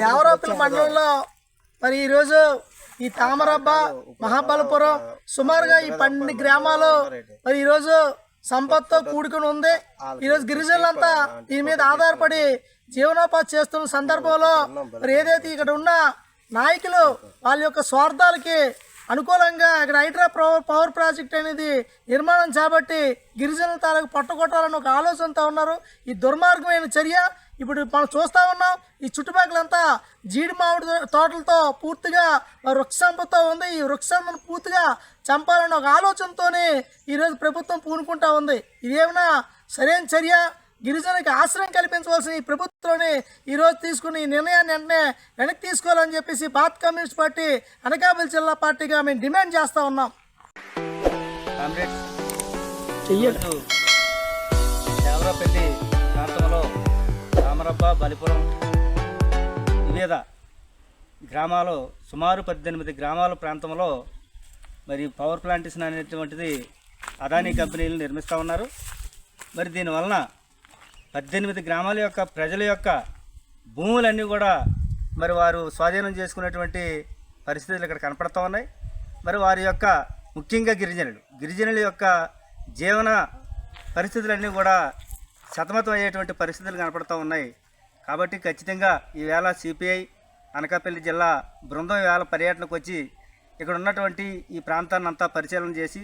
దేవరాపుల మండలంలో మరి ఈరోజు ఈ తామరబ్బ మహాబలపురం సుమారుగా ఈ పన్నెండు గ్రామాలు మరి ఈరోజు సంపత్తో కూడుకుని ఉంది. ఈరోజు గిరిజనులంతా దీని మీద ఆధారపడి జీవనోపాధి చేస్తున్న సందర్భంలో మరి ఏదైతే ఇక్కడ ఉన్న నాయకులు వాళ్ళ యొక్క స్వార్థాలకి అనుకూలంగా ఇక్కడ హైడ్రా పవర్ పవర్ ప్రాజెక్ట్ అనేది నిర్మాణం చేపట్టి గిరిజనుల తాలకు పట్టగొట్టాలని ఒక ఆలోచనతో ఉన్నారు. ఈ దుర్మార్గమైన చర్య ఇప్పుడు మనం చూస్తా ఉన్నాం. ఈ చుట్టుపక్కలంతా జీడి మామిడి తోటలతో పూర్తిగా వృక్షసంపతో ఉంది. ఈ వృక్షసంపను పూర్తిగా చంపాలన్న ఒక ఆలోచనతోనే ఈరోజు ప్రభుత్వం పూనుకుంటా ఉంది. ఇదేమైనా సరైన చర్య? గిరిజనులకు ఆశ్రయం కల్పించవలసిన ఈ ప్రభుత్వాన్ని ఈరోజు తీసుకుని ఈ నిర్ణయాన్ని వెంటనే వెనక్కి తీసుకోవాలని చెప్పేసి భారత కమ్యూనిస్ట్ పార్టీ అనకాపల్లి జిల్లా పార్టీగా మేము డిమాండ్ చేస్తా ఉన్నాం. దేవరాపల్లి ప్రాంతంలో రామరబ్బ బలిపురం వివిధ గ్రామాలు సుమారు పద్దెనిమిది గ్రామాల ప్రాంతంలో మరి పవర్ ప్లాంటేషన్ అనేటువంటిది అదానీ కంపెనీలు నిర్మిస్తూ ఉన్నారు. మరి దీనివలన పద్దెనిమిది గ్రామాల యొక్క ప్రజల యొక్క భూములన్నీ కూడా మరి వారు స్వాధీనం చేసుకునేటువంటి పరిస్థితులు ఇక్కడ కనపడుతూ ఉన్నాయి. మరి వారి యొక్క ముఖ్యంగా గిరిజనులు గిరిజనుల యొక్క జీవన పరిస్థితులన్నీ కూడా సతమతం అయ్యేటువంటి పరిస్థితులు కనపడుతూ ఉన్నాయి. కాబట్టి ఖచ్చితంగా ఈవేళ సిపిఐ అనకాపల్లి జిల్లా బృందం ఈవేళ పర్యటనకు వచ్చి ఇక్కడ ఉన్నటువంటి ఈ ప్రాంతాన్ని అంతా పరిశీలన చేసి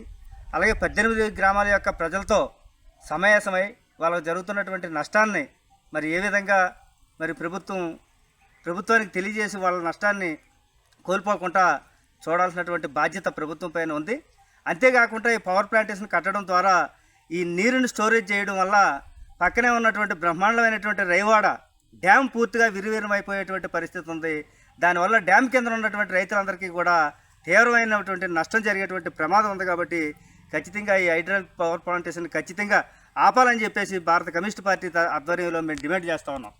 అలాగే పద్దెనిమిది గ్రామాల యొక్క ప్రజలతో సమయాసమై వాళ్ళకు జరుగుతున్నటువంటి నష్టాన్ని మరి ఏ విధంగా మరి ప్రభుత్వం ప్రభుత్వానికి తెలియజేసి వాళ్ళ నష్టాన్ని కోల్పోకుండా చూడాల్సినటువంటి బాధ్యత ప్రభుత్వం పైన ఉంది. అంతేకాకుండా ఈ పవర్ ప్లాంటేషన్ కట్టడం ద్వారా ఈ నీరుని స్టోరేజ్ చేయడం వల్ల పక్కనే ఉన్నటువంటి బ్రహ్మాండమైనటువంటి రైవాడ డ్యామ్ పూర్తిగా విరివిరమైపోయేటువంటి పరిస్థితి ఉంది. దానివల్ల డ్యామ్ కింద ఉన్నటువంటి రైతులందరికీ కూడా తీవ్రమైనటువంటి నష్టం జరిగేటువంటి ప్రమాదం ఉంది కాబట్టి ఖచ్చితంగా ఈ హైడ్రల్ పవర్ ప్లాంటేషన్ ఖచ్చితంగా ఆపాలని చెప్పేసి భారత కమ్యూనిస్ట్ పార్టీ ఆధ్వర్యంలో మేము డిమాండ్ చేస్తా ఉన్నాం.